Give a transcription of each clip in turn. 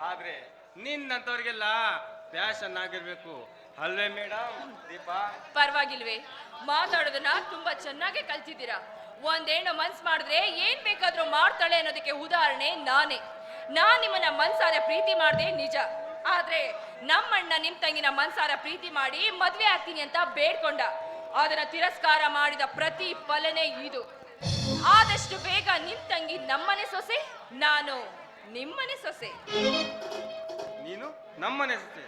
ಆದ್ರೆ ನಿನ್ನಂತವ್ರಿಗೆಲ್ಲ ಫ್ಯಾಷನ್ ಆಗಿರ್ಬೇಕು ಅಲ್ವೇ ಮೇಡಮ್ ದೀಪಾ? ಪರವಾಗಿಲ್ವೇ. ಮಾತಾಡೋದನ್ನ ತುಂಬಾ ಚೆನ್ನಾಗಿ ಕಲ್ತಿದ್ದೀರಾ. ಒಂದೇನೋ ಮನ್ಸ್ ಮಾಡಿದ್ರೆ ಏನ್ ಬೇಕಾದ್ರೂ ಮಾಡ್ತಾಳೆ ಅನ್ನೋದಕ್ಕೆ ಉದಾಹರಣೆ ನಾನೇ. ನಾನ್ ನಿಮ್ಮನ್ನ ಮನ್ಸಾರ ಪ್ರೀತಿ ಮಾಡಿದೆ ನಿಜ. ಆದ್ರೆ ನಮ್ಮಣ್ಣ ನಿಮ್ ತಂಗಿನ ಮನ್ಸಾರ ಪ್ರೀತಿ ಮಾಡಿ ಮದ್ವೆ ಆಗ್ತೀನಿ ಅಂತ ಬೇಡ್ಕೊಂಡ. ಅದನ್ನ ತಿರಸ್ಕಾರ ಮಾಡಿದ ಪ್ರತಿ ಫಲನೆ ಇದು. ಆದಷ್ಟು ಬೇಗ ನಿಮ್ ತಂಗಿ ನಮ್ಮನೆ ಸೊಸೆ, ನಾನು. ನಿಮ್ಮನೆ ಸೊಸೆ. ನೀನು ನಮ್ಮನೆ ಸೊಸೆ.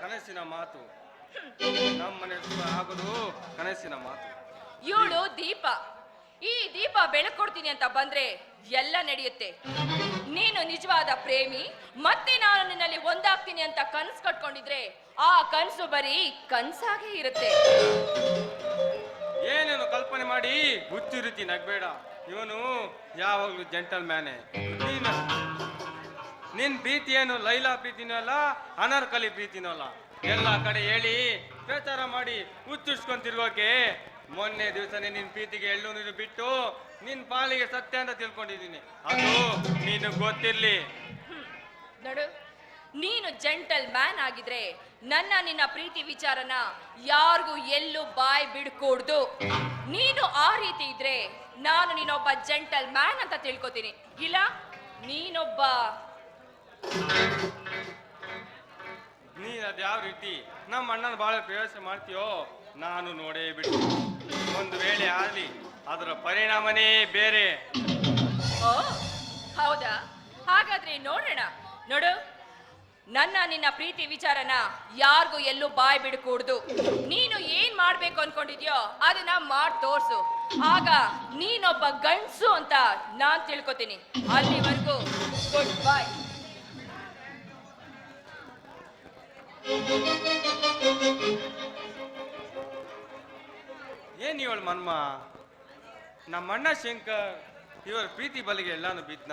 ಕನಸಿನ ಮಾತು. ನಮ್ಮನೆ ಸುಖ ಆಗೋದು ಕನಸಿನ ಮಾತು. ಇವಳು ದೀಪ. ಈ ದೀಪ ಬೆಳಕೊಡ್ತೀನಿ ಅಂತ ಬಂದ್ರೆ ಎಲ್ಲ ನಡೆಯುತ್ತೆ. ನೀನು ನಿಜವಾದ ಪ್ರೇಮಿ ಮತ್ತೆ ನಾನು ನಿನ್ನಲ್ಲಿ ಒಂದಾಗ್ತೀನಿ ಅಂತ ಕನಸು ಕಟ್ಕೊಂಡಿದ್ರೆ ಆ ಕನಸು ಬರೀ ಕನ್ಸಾಗೆ ಇರುತ್ತೆ. ಏನೇನು ಕಲ್ಪನೆ ಮಾಡಿ ಹುಚ್ಚು ರೀತಿ ನಗ್ಬೇಡ. ಇವನು ಯಾವಾಗ್ಲೂ ಜೆಂಟಲ್ ಮ್ಯಾನೆ ನೀನು ನಿನ್ ಪ್ರೀತಿ ಏನು ಲೈಲಾ ಪ್ರೀತಿನೂ ಅಲ್ಲ, ಅನರ್ಕಲಿ ಪ್ರೀತಿನೂ ಅಲ್ಲ. ಎಲ್ಲ ಕಡೆ ಹೇಳಿ ಪ್ರಚಾರ ಮಾಡಿ ಹುಚ್ಚಿಡ್ಸ್ಕೊಂಡ್ ಮೊನ್ನೆ ದಿವಸನೇ ನಿನ್ ಪ್ರೀತಿಗೆ ಎಳ್ಳು ನೀರು ಬಿಟ್ಟು ನಿನ್ ಪಾಲಿಗೆ ಸತ್ಯ ಅಂತ ತಿಳ್ಕೊಂಡಿದ್ದೀನಿ. ಅದು ನೀನು ಗೊತ್ತಿರ್ಲಿ. ನೋಡು, ನೀನು ಜೆಂಟಲ್ ಮ್ಯಾನ್ ಆಗಿದ್ರೆ ನನ್ನ ನಿನ್ನ ಪ್ರೀತಿ ವಿಚಾರನ ಯಾರಿಗೂ ಎಲ್ಲೂ ಬಾಯ್ ಬಿಡ್ಕೂಡ್ದು. ನೀನು ಆ ರೀತಿ ಇದ್ರೆ ನಾನು ನೀನೊಬ್ಬ ಜೆಂಟಲ್ ಮ್ಯಾನ್ ಅಂತ ತಿಳ್ಕೊತೀನಿ. ಇಲ್ಲ, ನೀನೊಬ್ಬ ನೀನ್ ಅದ್ಯಾವ ರೀತಿ? ನಮ್ಮ ಅಣ್ಣನ ಬಹಳ ಪ್ರವೇಶ ಮಾಡ್ತೀಯೋ? ನಾನು ನೋಡೇ ಬಿಟ್ಟು ಒಂದು ವೇಳೆ ಆಗಲಿ, ಅದರ ಪರಿಣಾಮನೇ ಬೇರೆ. ಓ, ಹೌದಾ? ಹಾಗಾದ್ರೆ ನೋಡೋಣ. ನೋಡು, ನನ್ನ ನಿನ್ನ ಪ್ರೀತಿ ವಿಚಾರನ ಯಾರಿಗೂ ಎಲ್ಲೂ ಬಾಯ್ ಬಿಡಕೂಡ್ದು. ನೀನು ಏನ್ ಮಾಡ್ಬೇಕು ಅನ್ಕೊಂಡಿದ್ಯೋ ಅದನ್ನ ಮಾಡ್ ತೋರ್ಸು. ಆಗ ನೀನೊಬ್ಬ ಗಂಡ್ಸು ಅಂತ ನಾನ್ ತಿಳ್ಕೊತೀನಿ. ಅಲ್ಲಿವರೆಗೂ ಗುಡ್ ಬಾಯ್ ಏನ್ ಇವಳು ಮನ್ಮ? ನಮ್ಮಣ್ಣ ಶಂಕರ್ ಇವರ ಪ್ರೀತಿ ಬಲಿಗೆ ಎಲ್ಲಾನು ಬಿದ್ನ.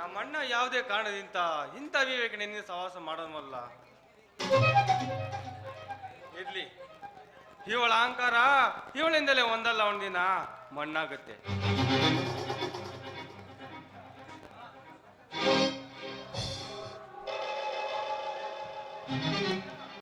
ನಮ್ಮಣ್ಣ ಯಾವುದೇ ಕಾರಣದಿಂದ ಇಂಥ ವಿವೇಕ ನಿನ್ನೆ ಸಹವಾಸ ಮಾಡೋದಲ್ಲ ಇರ್ಲಿ. ಇವಳ ಅಹಂಕಾರ ಇವಳಿಂದಲೇ ಒಂದಲ್ಲ ಒಂದಿನ ಮಣ್ಣಾಗುತ್ತೆ.